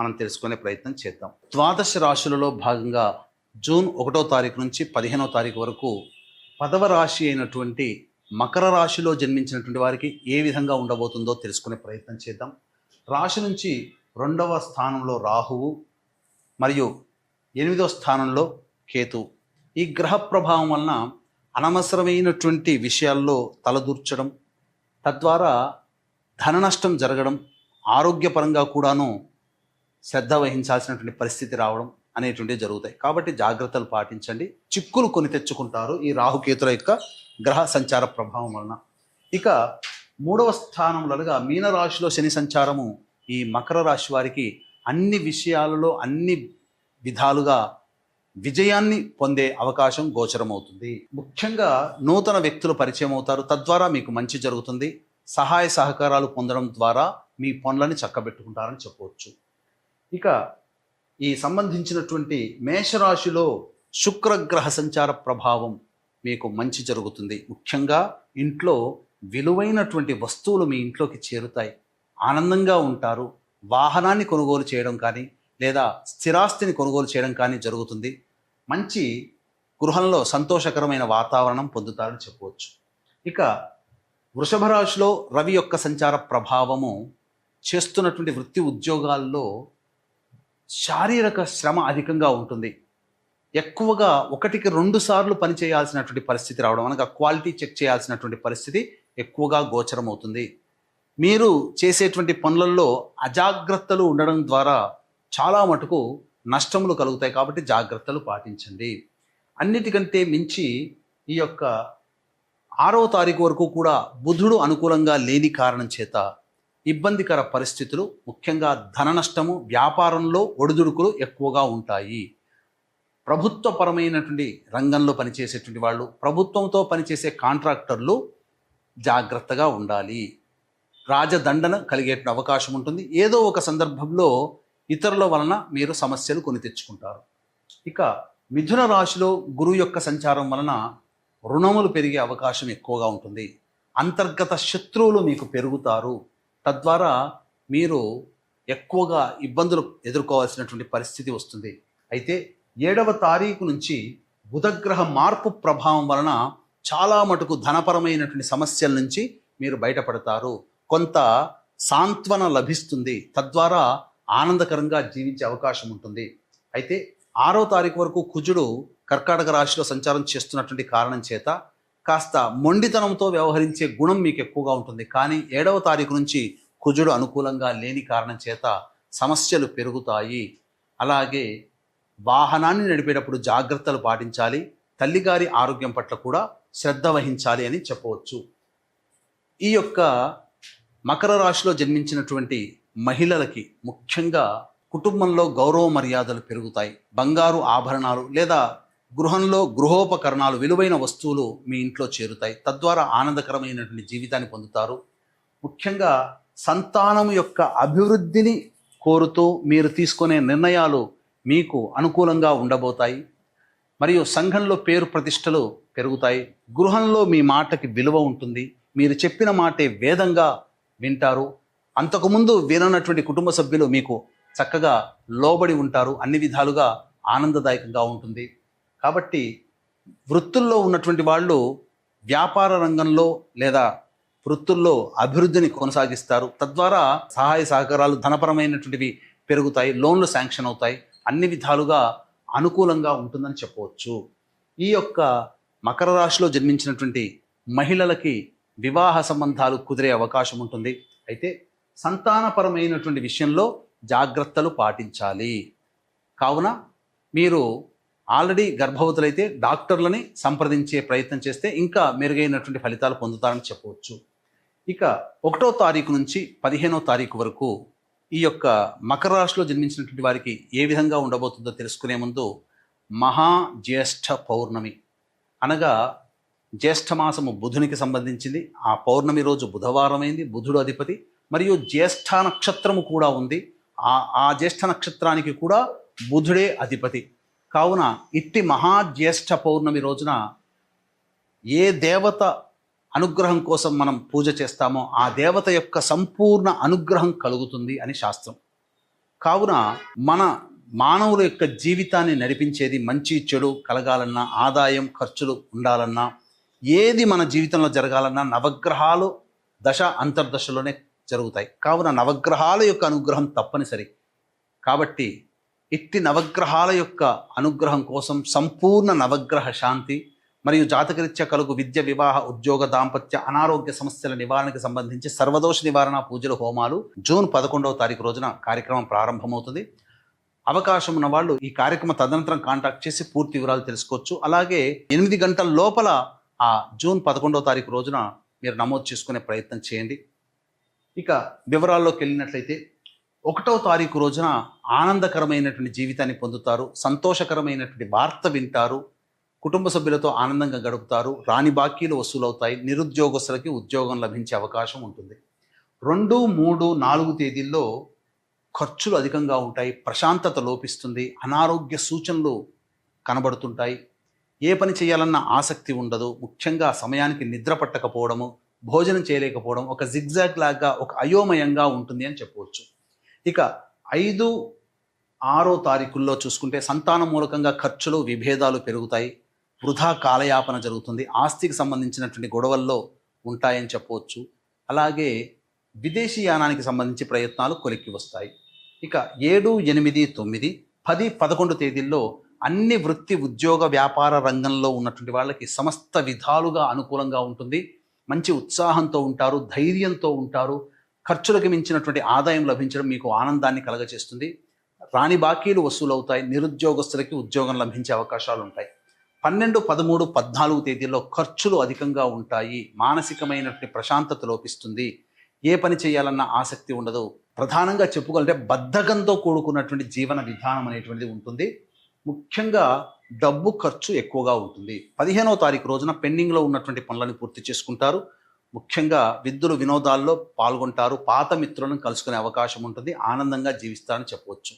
మనం తెలుసుకునే ప్రయత్నం చేద్దాం. ద్వాదశ రాశులలో భాగంగా జూన్ ఒకటో తారీఖు నుంచి పదిహేనో తారీఖు వరకు పదవ రాశి అయినటువంటి మకర రాశిలో జన్మించినటువంటి వారికి ఏ విధంగా ఉండబోతుందో తెలుసుకునే ప్రయత్నం చేద్దాం. రాశి నుంచి రెండవ స్థానంలో రాహువు మరియు ఎనిమిదవ స్థానంలో కేతు ఈ గ్రహ ప్రభావం వలన అనవసరమైనటువంటి విషయాల్లో తలదూర్చడం తద్వారా ధన నష్టం జరగడం ఆరోగ్యపరంగా కూడాను శ్రద్ధ వహించాల్సినటువంటి పరిస్థితి రావడం అనేటువంటివి జరుగుతాయి. కాబట్టి జాగ్రత్తలు పాటించండి. చిక్కులు కొని తెచ్చుకుంటారు ఈ రాహుకేతుల యొక్క గ్రహ సంచార ప్రభావం వలన. ఇక మూడవ స్థానంలోగా మీనరాశిలో శని సంచారము ఈ మకర రాశి వారికి అన్ని విషయాలలో అన్ని విధాలుగా విజయాన్ని పొందే అవకాశం గోచరమవుతుంది. ముఖ్యంగా నూతన వ్యక్తులు పరిచయం అవుతారు. తద్వారా మీకు మంచి జరుగుతుంది. సహాయ సహకారాలు పొందడం ద్వారా మీ పనులని చక్కబెట్టుకుంటారని చెప్పవచ్చు. ఇక ఈ సంబంధించినటువంటి మేషరాశిలో శుక్రగ్రహ సంచార ప్రభావం మీకు మంచి జరుగుతుంది. ముఖ్యంగా ఇంట్లో విలువైనటువంటి వస్తువులు మీ ఇంట్లోకి చేరుతాయి. ఆనందంగా ఉంటారు. వాహనాన్ని కొనుగోలు చేయడం కానీ లేదా స్థిరాస్తిని కొనుగోలు చేయడం కానీ జరుగుతుంది. మంచి గృహంలో సంతోషకరమైన వాతావరణం పొందుతారని చెప్పవచ్చు. ఇక వృషభ రాశిలో రవి యొక్క సంచార ప్రభావము చేస్తున్నటువంటి వృత్తి ఉద్యోగాల్లో శారీరక శ్రమ అధికంగా ఉంటుంది. ఎక్కువగా ఒకటికి రెండు సార్లు పని చేయాల్సినటువంటి పరిస్థితి రావడం అనగా క్వాలిటీ చెక్ చేయాల్సినటువంటి పరిస్థితి ఎక్కువగా గోచరం అవుతుంది మీరు చేసేటువంటి పనులలో అజాగ్రత్తలు ఉండడం ద్వారా చాలా మటుకు నష్టములు కలుగుతాయి కాబట్టి జాగ్రత్తలు పాటించండి. అన్నిటికంటే మించి ఈ యొక్క ఆరవ తారీఖు వరకు కూడా బుధుడు అనుకూలంగా లేని కారణం చేత ఇబ్బందికర పరిస్థితులు ముఖ్యంగా ధన నష్టము వ్యాపారంలో ఒడిదుడుకులు ఎక్కువగా ఉంటాయి. ప్రభుత్వపరమైనటువంటి రంగంలో పనిచేసేటువంటి వాళ్ళు ప్రభుత్వంతో పనిచేసే కాంట్రాక్టర్లు జాగ్రత్తగా ఉండాలి. రాజదండన కలిగే అవకాశం ఉంటుంది. ఏదో ఒక సందర్భంలో ఇతరుల వలన మీరు సమస్యలు కొని తెచ్చుకుంటారు. ఇక మిథున రాశిలో గురువు యొక్క సంచారం వలన రుణములు పెరిగే అవకాశం ఎక్కువగా ఉంటుంది. అంతర్గత శత్రువులు మీకు పెరుగుతారు. తద్వారా మీరు ఎక్కువగా ఇబ్బందులు ఎదుర్కోవాల్సినటువంటి పరిస్థితి వస్తుంది. అయితే ఏడవ తారీఖు నుంచి బుధగ్రహ మార్పు ప్రభావం వలన చాలా మటుకు ధనపరమైనటువంటి సమస్యల నుంచి మీరు బయటపడతారు. కొంత సాంత్వన లభిస్తుంది. తద్వారా ఆనందకరంగా జీవించే అవకాశం ఉంటుంది. అయితే ఆరో తారీఖు వరకు కుజుడు కర్కాటక రాశిలో సంచారం చేస్తున్నటువంటి కారణం చేత కాస్త మొండితనంతో వ్యవహరించే గుణం మీకు ఎక్కువగా ఉంటుంది. కానీ ఏడవ తారీఖు నుంచి కుజుడు అనుకూలంగా లేని కారణం చేత సమస్యలు పెరుగుతాయి. అలాగే వాహనాన్ని నడిపేటప్పుడు జాగ్రత్తలు పాటించాలి. తల్లిగారి ఆరోగ్యం పట్ల కూడా శ్రద్ధ వహించాలి అని చెప్పవచ్చు. ఈ యొక్క మకర రాశిలో జన్మించినటువంటి మహిళలకి ముఖ్యంగా కుటుంబంలో గౌరవ మర్యాదలు పెరుగుతాయి. బంగారు ఆభరణాలు లేదా గృహంలో గృహోపకరణాలు విలువైన వస్తువులు మీ ఇంట్లో చేరుతాయి. తద్వారా ఆనందకరమైనటువంటి జీవితాన్ని పొందుతారు. ముఖ్యంగా సంతానం యొక్క అభివృద్ధిని కోరుతూ మీరు తీసుకునే నిర్ణయాలు మీకు అనుకూలంగా ఉండబోతాయి. మరియు సంఘంలో పేరు ప్రతిష్టలు పెరుగుతాయి. గృహంలో మీ మాటకి విలువ ఉంటుంది. మీరు చెప్పిన మాటే వేదంగా వింటారు. అంతకుముందు విననటువంటి కుటుంబ సభ్యులు మీకు చక్కగా లోబడి ఉంటారు. అన్ని విధాలుగా ఆనందదాయకంగా ఉంటుంది. కాబట్టి వృత్తుల్లో ఉన్నటువంటి వాళ్ళు వ్యాపార రంగంలో లేదా వృత్తుల్లో అభివృద్ధిని కొనసాగిస్తారు. తద్వారా సహాయ సహకారాలు ధనపరమైనటువంటివి పెరుగుతాయి లోన్లు శాంక్షన్ అవుతాయి. అన్ని విధాలుగా అనుకూలంగా ఉంటుందని చెప్పవచ్చు. ఈ యొక్క మకర రాశిలో జన్మించినటువంటి మహిళలకి వివాహ సంబంధాలు కుదిరే అవకాశం ఉంటుంది. అయితే సంతానపరమైనటువంటి విషయంలో జాగ్రత్తలు పాటించాలి. కావున మీరు ఆల్రెడీ గర్భవతులైతే డాక్టర్లని సంప్రదించే ప్రయత్నం చేస్తే ఇంకా మెరుగైనటువంటి ఫలితాలు పొందుతారని చెప్పవచ్చు. ఇక ఒకటో తారీఖు నుంచి పదిహేనో తారీఖు వరకు ఈ యొక్క మకర రాశిలో జన్మించినటువంటి వారికి ఏ విధంగా ఉండబోతుందో తెలుసుకునే ముందు మహా జ్యేష్ఠ పౌర్ణమి. అనగా జ్యేష్ఠమాసము బుధునికి సంబంధించింది. ఆ పౌర్ణమి రోజు బుధవారమైంది బుధుడు అధిపతి. మరియు జ్యేష్ఠ నక్షత్రము కూడా ఉంది. ఆ ఆ జ్యేష్ఠ నక్షత్రానికి కూడా బుధుడే అధిపతి. కావున ఇట్టి మహాజ్యేష్ఠ పౌర్ణమి రోజున ఏ దేవత అనుగ్రహం కోసం మనం పూజ చేస్తామో ఆ దేవత యొక్క సంపూర్ణ అనుగ్రహం కలుగుతుంది అని శాస్త్రం. కావున మన మానవుల యొక్క జీవితాన్ని నడిపించేది మంచి చెడు కలగాలన్నా ఆదాయం ఖర్చులు ఉండాలన్నా ఏది మన జీవితంలో జరగాలన్నా నవగ్రహాలు దశ అంతర్దశలోనే జరుగుతాయి. కావున నవగ్రహాల యొక్క అనుగ్రహం తప్పనిసరి. కాబట్టి ఇట్టి నవగ్రహాల యొక్క అనుగ్రహం కోసం సంపూర్ణ నవగ్రహ శాంతి మరియు జాతకరీత్యా కలుగు విద్య వివాహ ఉద్యోగ దాంపత్య అనారోగ్య సమస్యల నివారణకు సంబంధించి సర్వదోష నివారణ పూజలు హోమాలు జూన్ పదకొండవ తారీఖు రోజున కార్యక్రమం ప్రారంభమవుతుంది. అవకాశం ఉన్న వాళ్ళు ఈ కార్యక్రమం తదనంతరం కాంటాక్ట్ చేసి పూర్తి వివరాలు తెలుసుకోవచ్చు. అలాగే ఎనిమిది గంటల లోపల ఆ జూన్ పదకొండవ తారీఖు రోజున మీరు నమోదు చేసుకునే ప్రయత్నం చేయండి. ఇక వివరాల్లోకి వెళ్ళినట్లయితే ఒకటవ తారీఖు రోజున ఆనందకరమైనటువంటి జీవితాన్ని పొందుతారు సంతోషకరమైనటువంటి వార్త వింటారు కుటుంబ సభ్యులతో ఆనందంగా గడుపుతారు రాని బాకీలు వసూలవుతాయి నిరుద్యోగస్తులకి ఉద్యోగం లభించే అవకాశం ఉంటుంది. రెండు మూడు నాలుగు తేదీల్లో ఖర్చులు అధికంగా ఉంటాయి ప్రశాంతత లోపిస్తుంది అనారోగ్య సూచనలు కనబడుతుంటాయి. ఏ పని చేయాలన్న ఆసక్తి ఉండదు ముఖ్యంగా సమయానికి నిద్ర పట్టకపోవడము భోజనం చేయలేకపోవడం ఒక జిగ్జాగ్ లాగా ఒక అయోమయంగా ఉంటుంది అని చెప్పవచ్చు. ఇక ఐదు ఆరో తారీఖుల్లో చూసుకుంటే సంతానం మూలకంగా ఖర్చులు విభేదాలు పెరుగుతాయి. వృధా కాలయాపన జరుగుతుంది. ఆస్తికి సంబంధించినటువంటి గొడవల్లో ఉంటాయని చెప్పవచ్చు. అలాగే విదేశీ యానానికి సంబంధించి ప్రయత్నాలు కొలిక్కి వస్తాయి. ఇక ఏడు ఎనిమిది తొమ్మిది పది పదకొండు తేదీల్లో అన్ని వృత్తి ఉద్యోగ వ్యాపార రంగంలో ఉన్నటువంటి వాళ్ళకి సమస్త విధాలుగా అనుకూలంగా ఉంటుంది. మంచి ఉత్సాహంతో ఉంటారు ధైర్యంతో ఉంటారు. ఖర్చులకు మించినటువంటి ఆదాయం లభించడం మీకు ఆనందాన్ని కలగచేస్తుంది రాని బాకీలు వసూలవుతాయి. నిరుద్యోగస్తులకి ఉద్యోగం లభించే అవకాశాలు ఉంటాయి. పన్నెండు పదమూడు పద్నాలుగు తేదీల్లో ఖర్చులు అధికంగా ఉంటాయి. మానసికమైనటువంటి ప్రశాంతత లోపిస్తుంది. ఏ పని చేయాలన్న ఆసక్తి ఉండదు. ప్రధానంగా చెప్పుకోవాలంటే బద్ధకంతో కూడుకున్నటువంటి జీవన విధానం అనేటువంటిది ఉంటుంది. ముఖ్యంగా డబ్బు ఖర్చు ఎక్కువగా ఉంటుంది. పదిహేనవ తారీఖు రోజున పెండింగ్లో ఉన్నటువంటి పనులను పూర్తి చేసుకుంటారు. ముఖ్యంగా విద్యులు వినోదాల్లో పాల్గొంటారు పాత మిత్రులను కలుసుకునే అవకాశం ఉంటుంది ఆనందంగా జీవిస్తారని చెప్పవచ్చు.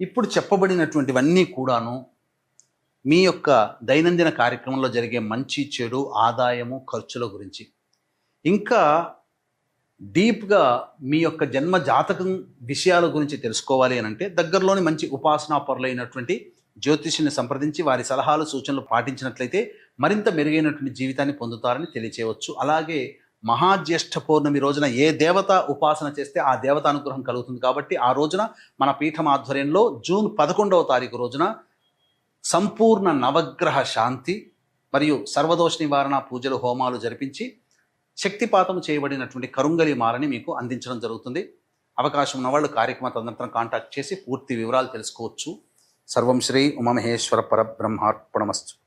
ఇప్పుడు చెప్పబడినటువంటివన్నీ కూడాను మీ యొక్క దైనందిన కార్యక్రమంలో జరిగే మంచి చెడు ఆదాయము ఖర్చుల గురించి. ఇంకా డీప్గా మీ యొక్క జన్మ జాతకం విషయాల గురించి తెలుసుకోవాలి అని అంటే దగ్గరలోని మంచి ఉపాసనా పరులైనటువంటి జ్యోతిష్యుని సంప్రదించి వారి సలహాలు సూచనలు పాటించినట్లయితే మరింత మెరుగైనటువంటి జీవితాన్ని పొందుతారని తెలియచేయవచ్చు. అలాగే మహాజ్యేష్ఠ పౌర్ణమి రోజున ఏ దేవత ఉపాసన చేస్తే ఆ దేవత అనుగ్రహం కలుగుతుంది కాబట్టి ఆ రోజున మన పీఠం ఆధ్వర్యంలో జూన్ పదకొండవ తారీఖు రోజున సంపూర్ణ నవగ్రహ శాంతి మరియు సర్వదోష నివారణ పూజలు హోమాలు జరిపించి శక్తిపాతం చేయబడినటువంటి కరుంగలి మాలని మీకు అందించడం జరుగుతుంది. అవకాశం ఉన్నవాళ్ళు కార్యక్రమ తదనంతరం కాంటాక్ట్ చేసి పూర్తి వివరాలు తెలుసుకోవచ్చు. సర్వం శ్రీ ఉమమహేశ్వర పరబ్రహ్మార్పణమస్తు.